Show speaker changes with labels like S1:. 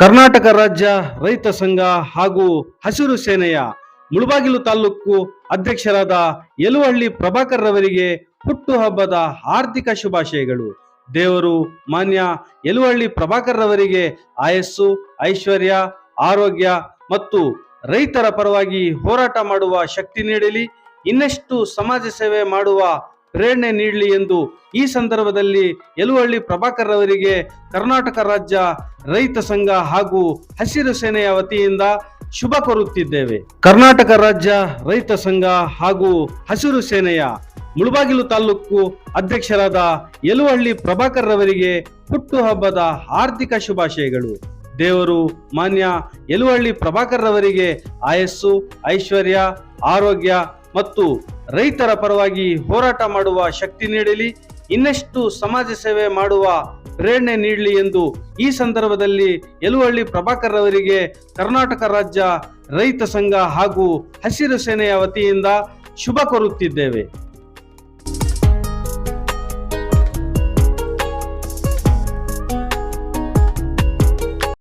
S1: ಕರ್ನಾಟಕ ರಾಜ್ಯ ರೈತ ಸಂಘ ಹಾಗೂ ಹಸಿರು ಸೇನೆಯ ಮುಳಬಾಗಿಲು ತಾಲೂಕು ಅಧ್ಯಕ್ಷರಾದ ಯಲುವಳ್ಳಿ ಪ್ರಭಾಕರ್ ರವರಿಗೆ ಹುಟ್ಟುಹಬ್ಬದ ಹಾರ್ದಿಕ ಶುಭಾಶಯಗಳು. ದೇವರು, ಮಾನ್ಯ ಯಲುವಳ್ಳಿ ಪ್ರಭಾಕರ್ ರವರಿಗೆ ಆಯಸ್ಸು, ಐಶ್ವರ್ಯ, ಆರೋಗ್ಯ ಮತ್ತು ರೈತರ ಪರವಾಗಿ ಹೋರಾಟ ಮಾಡುವ ಶಕ್ತಿ ನೀಡಲಿ. ಇನ್ನಷ್ಟು ಸಮಾಜ ಸೇವೆ ಮಾಡುವ ಪ್ರೇರಣೆ ನೀಡಲಿ ಎಂದು ಈ ಸಂದರ್ಭದಲ್ಲಿ ಯಲುವಳ್ಳಿ ಪ್ರಭಾಕರ್ ರವರಿಗೆ ಕರ್ನಾಟಕ ರಾಜ್ಯ ರೈತ ಸಂಘ ಹಾಗೂ ಹಸಿರು ಸೇನೆಯ ವತಿಯಿಂದ ಶುಭ ಕೋರುತ್ತಿದ್ದೇವೆ. ಕರ್ನಾಟಕ ರಾಜ್ಯ ರೈತ ಸಂಘ ಹಾಗೂ ಹಸಿರು ಸೇನೆಯ ಮುಳಬಾಗಿಲು ತಾಲೂಕು ಅಧ್ಯಕ್ಷರಾದ ಯಲುವಳ್ಳಿ ಪ್ರಭಾಕರ್ ರವರಿಗೆ ಹುಟ್ಟುಹಬ್ಬದ ಆರ್ಥಿಕ ಶುಭಾಶಯಗಳು. ದೇವರು ಮಾನ್ಯ ಯಲುವಳ್ಳಿ ಪ್ರಭಾಕರ್ ರವರಿಗೆ ಆಯಸ್ಸು, ಐಶ್ವರ್ಯ, ಆರೋಗ್ಯ ಮತ್ತು ರೈತರ ಪರವಾಗಿ ಹೋರಾಟ ಮಾಡುವ ಶಕ್ತಿ ನೀಡಲಿ, ಇನ್ನಷ್ಟು ಸಮಾಜ ಸೇವೆ ಮಾಡುವ ಪ್ರೇರಣೆ ನೀಡಲಿ ಎಂದು ಈ ಸಂದರ್ಭದಲ್ಲಿ ಯಲುವಳ್ಳಿ ಪ್ರಭಾಕರ್ ಅವರಿಗೆ ಕರ್ನಾಟಕ ರಾಜ್ಯ ರೈತ ಸಂಘ ಹಾಗೂ ಹಸಿರು ಸೇನೆಯ ವತಿಯಿಂದ ಶುಭ ಕೋರುತ್ತಿದ್ದೇವೆ.